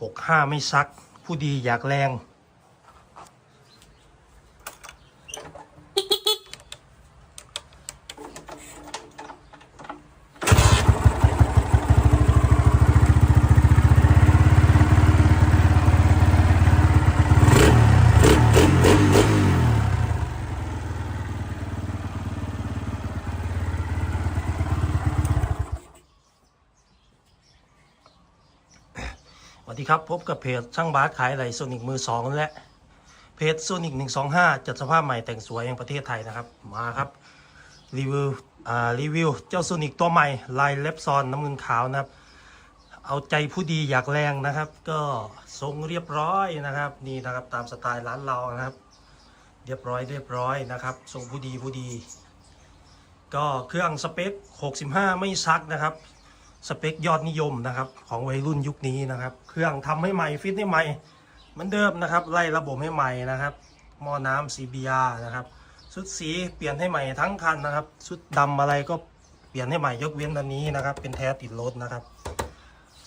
หกห้าไม่ซัก ผู้ดีอยากแรง ดีครับ พบกับเพจช่างบาสขายไหลโซนิกมือสองและเพจโซนิกหนึ่งสองห้าจัดสภาพใหม่แต่งสวยแห่งประเทศไทยนะครับ มาครับรีวิวอ่ารีวิวเจ้าโซนิกตัวใหม่ลายเล็บซอนน้ำเงินขาวนะครับ เอาใจผู้ดีอยากแรงนะครับ ก็ทรงเรียบร้อยนะครับนี่นะครับตามสไตล์ร้านเรานะครับ เรียบร้อยเรียบร้อยนะครับทรงผู้ดีผู้ดี ก็เครื่องสเปค 65 ไม่ซักนะครับ สเปคยอดนิยมนะครับของวัยรุ่นยุคนี้นะครับ เครื่องทำให้ใหม่ฟิตให้ใหม่เหมือนเดิมนะครับ ไล่ระบบให้ใหม่นะครับหม้อน้ำ CBR นะครับชุดสีเปลี่ยนให้ใหม่ทั้งคันนะครับชุดดำอะไรก็เปลี่ยนให้ใหม่ยกเว้นอันนี้นะครับ เป็นแท้ติดรถนะครับ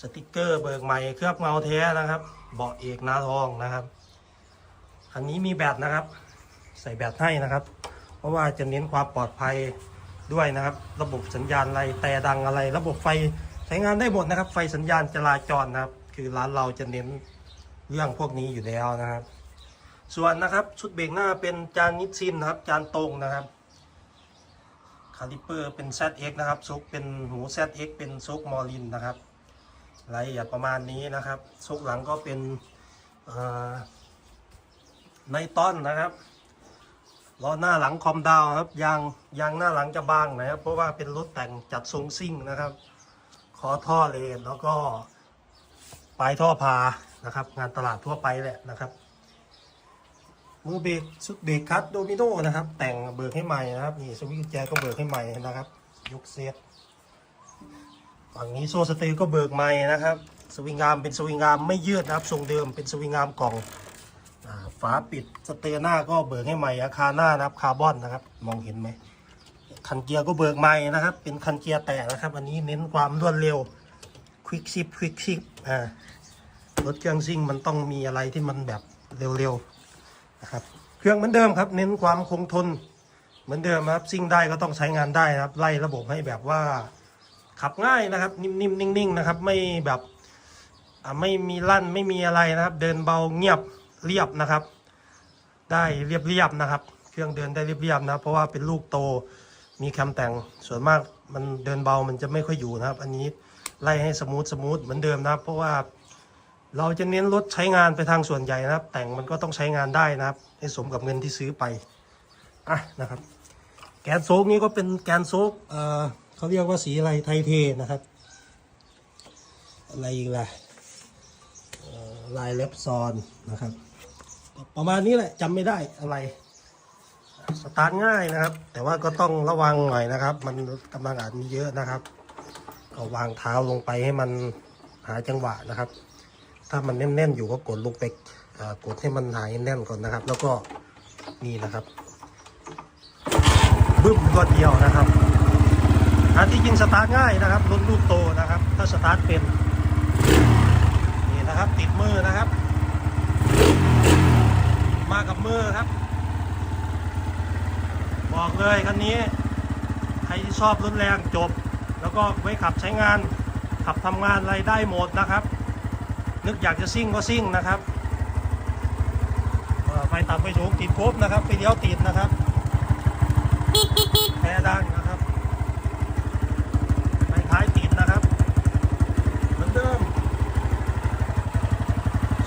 สติกเกอร์เบิกใหม่เคลือบเงาแท้นะครับ เบาะเอกนาทองนะครับคันนี้มีแบตนะครับ ใส่แบตให้นะครับ เพราะว่าจะเน้นความปลอดภัย ด้วยนะครับ ระบบสัญญาณอะไรแต่ดังอะไร ระบบไฟใช้งานได้หมดนะครับ ไฟสัญญาณจราจรนะครับ คือร้านเราจะเน้นเรื่องพวกนี้อยู่แล้วนะครับ ส่วนนะครับชุดเบรกหน้าเป็นจานนิดซินนะครับ จานตรงนะครับคาลิเปอร์เป็น ZX นะครับซุกเป็นหู ZX เป็นซุกมอลินนะครับรายละเอียดประมาณนี้นะครับซุกหลังก็เป็นเอ่อไนต้อนนะครับ ล้อหน้าหลังคอมดาวครับยางยางหน้าหลังจะบางหนะครับ เพราะว่าเป็นรถแต่งจัดทรงซิ่งนะครับคอท่อเลนแล้วก็ปลายท่อพานะครับ งานตลาดทั่วไปแหละนะครับมือเบรกชุดเบรกคัตโดมิโนนะครับ แต่งเบิกให้ใหม่นะครับนี่สวิตช์แจก็เบิกให้ใหม่นะครับ ยกเซตฝั่งนี้โซ่สเตอร์ก็เบิกใหม่นะครับ สวิงอาร์มเป็นสวิงอาร์มไม่ยืดนะครับทรงเดิมเป็นสวิงอาร์มกล่อง ฝาปิดสเตอร์หน้าก็เบิกให้ใหม่อาคาหน้านะครับคาร์บอนนะครับ มองเห็นไหมคันเกียร์ก็เบิกใหม่นะครับ เป็นคันเกียร์แตกนะครับ อันนี้เน้นความรวดเร็วควิกชิปควิกชิปอ่ารถเครื่องซิ่งมันต้องมีอะไรที่มันแบบเร็วๆนะครับ เครื่องเหมือนเดิมครับ เน้นความคงทนเหมือนเดิมครับซิ่งได้ก็ต้องใช้งานได้นะครับ ไล่ระบบให้แบบว่าขับง่ายนะครับ นิ่มๆนิ่งๆนะครับ ไม่แบบไม่มีลั่นไม่มีอะไรนะครับ เดินเบาเงียบ เรียบนะครับ ได้เรียบเรียบๆนะครับ เครื่องเดินได้เรียบเรียบๆนะเพราะว่าเป็นลูกโตมีแคมแต่งส่วนมากมันเดินเบามันจะไม่ค่อยอยู่นะครับ อันนี้ไล่ให้สมูทสมูทเหมือนเดิมนะครับ เพราะว่าเราจะเน้นรถใช้งานไปทางส่วนใหญ่นะครับ แต่งมันก็ต้องใช้งานได้นะครับ ให้สมกับเงินที่ซื้อไปอะนะครับ แกนโซกนี้ก็เป็นแกนโซกเอ่อเขาเรียกว่าสีอะไรไทเทนะครับ อะไรอีกล่ะลายเล็บซอนนะครับ ประมาณนี้แหละจำไม่ได้อะไร สตาร์ทง่ายนะครับ แต่ว่าก็ต้องระวังหน่อยนะครับ มันกำลังอาจมีเยอะนะครับ ก็วางเท้าลงไปให้มันหาจังหวะนะครับ ถ้ามันแน่นๆอยู่ก็กดลงไปอ่ากดให้มันหายแน่นก่อนนะครับ แล้วก็นี่นะครับบึ้มรวเดียวนะครับอันที่จริงสตาร์ทง่ายนะครับรถลูกโตนะครับ ถ้าสตาร์ทเป็นนี่นะครับติดมือนะครับ มากับมือครับ บอกเลยคันนี้ ใครที่ชอบรถแรงจบ แล้วก็ไว้ขับใช้งาน ขับทำงานอะไรได้หมดนะครับ นึกอยากจะซิ่งก็ซิ่งนะครับไฟต่ำไฟสูงติดครบนะครับไฟเลี้ยวติดนะครับแพ้ดังนะครับไฟท้ายติดนะครับเหมือนเดิม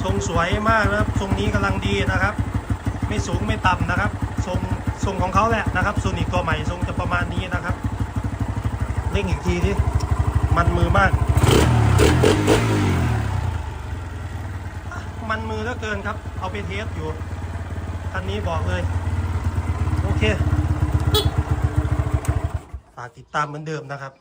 ทรงสวยมากนะครับทรงนี้กำลังดีนะครับ ไม่สูงไม่ต่ำนะครับทรงทรงของเขาแหละนะครับส่วนอีกตัวใหม่ทรงจะประมาณนี้นะครับเร่งอีกทีที่มันมือมาก มันมือเหลือเกินครับ เอาไปเทสอยู่คันนี้บอกเลย โอเค ฝากติดตามเหมือนเดิมนะครับ